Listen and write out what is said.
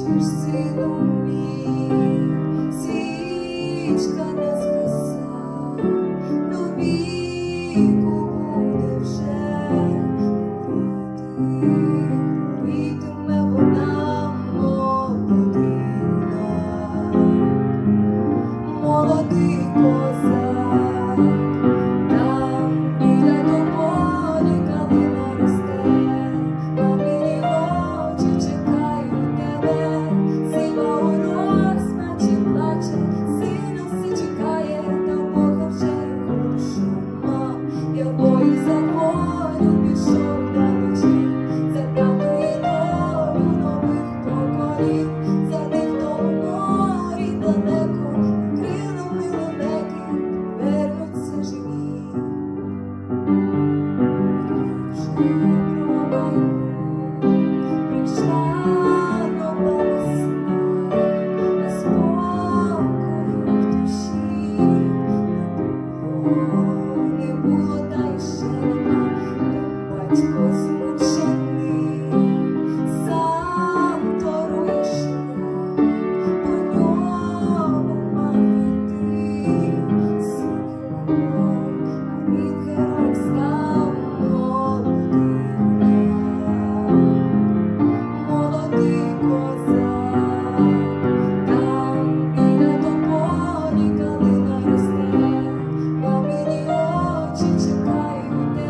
Бачиш, сину мій, свічка. Thank you.